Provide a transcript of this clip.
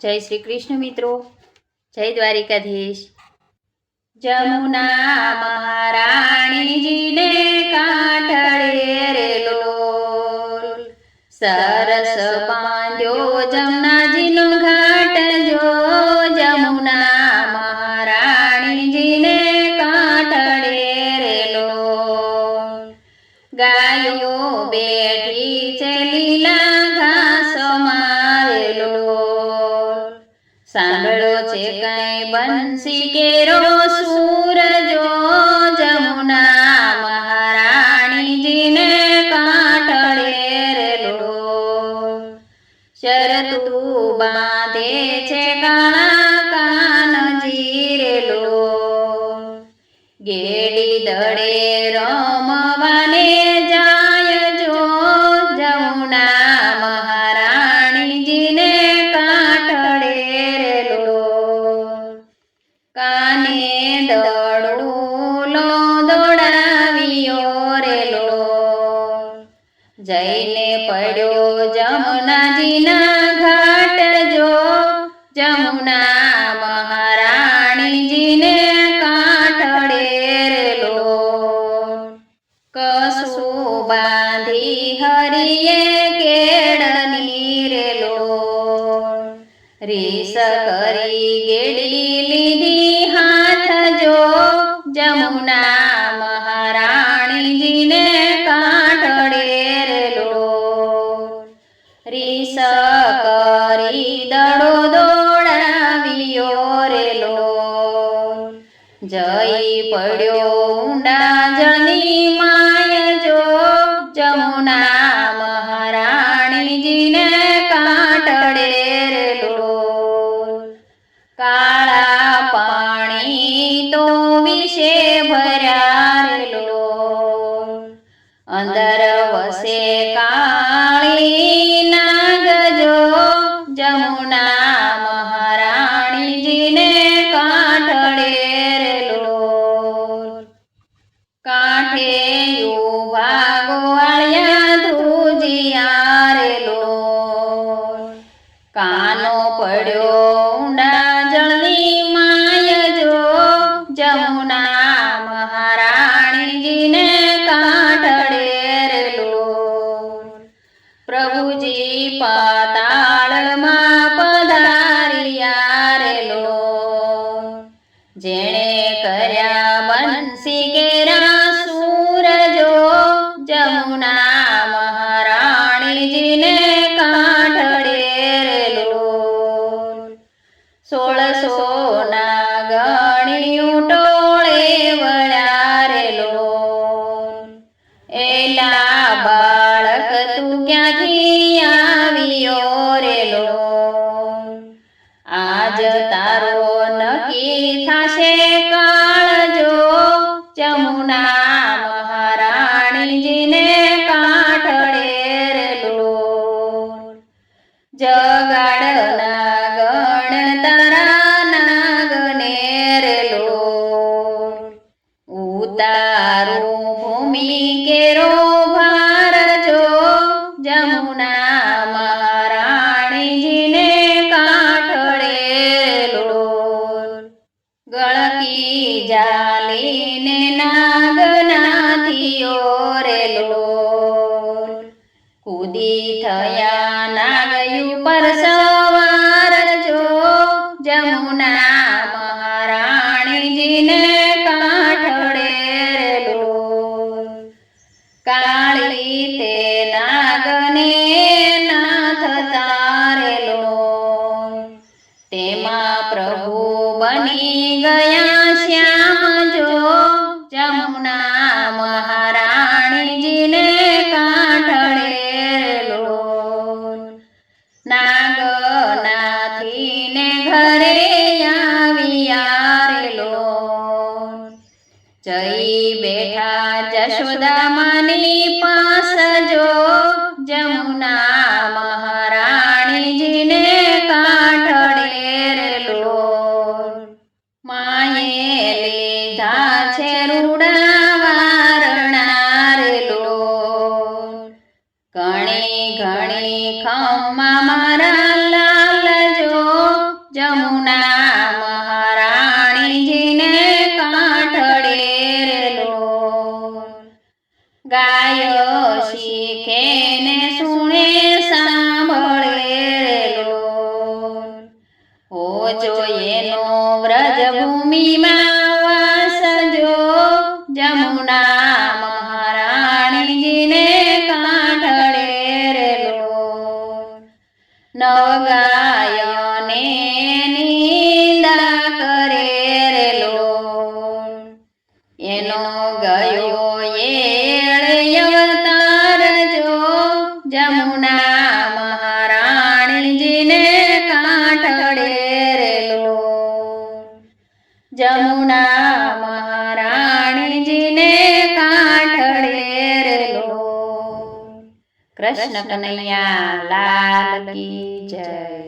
જય શ્રી કૃષ્ણ મિત્રો. જય દ્વારિકાધીશ. જમુના મહારાણીજીને કાંઠળે સરસ બાંધ્યો જમનાજીનો ઘાટ જો જમુના મહારાણીજીને કાંઠળે રે લોલ ગાયો બેઠી છે છે કઈ બંસી કેરો સૂરજો જમુના મહારાણીજીને કાંઠળે રેલો શરતું બાંધે છે કાળા જઈને પડ્યો જમુનાજીના ઘાટ જો. જમુના મહારાણીજીને કાંઠળે રેલો. કસું બાંધી હરિયે કેળની રેલો. રીસ કરી ગેડી લીધી જમુના જેણે કર્યા બંસી કેરા સૂરજો જમુના મહારાણીજીને કાંઠળે રેલો. સોળસો ના ટોળે વળ્યા એલા બાળક તું ક્યાંથી આવ્યો? ઉતારું ભૂમિ કેરો ભાર જો જમુના મહારાણીજીને કાંઠળે રેલો ગળકી જાલીને નાગનાથીઓ રેલો કૂદી થયા નાગયું પર સવાર કાળી તે નાગને નાથ તારેલો. તેમાં પ્રભુ બની ગયા શ્યામ જો. જમુના મહારાણીજીને કાંઠળેલો. નાગનાથીને ઘરે આવી આરેલો. જઈ બેઠા ಯಶೋದಾ ಪಾ ગાયો શીખે ને સુણે સાંભળે હો જોઈએ નો વ્રજ ભૂમિમાં વાસ જમુના મહારાણીજીને કાંઠળે રેલો. નવ ગાયને જમુના મહારાણીજીને કાંઠળે રેલો. કૃષ્ણ કનૈયા લાલ જય.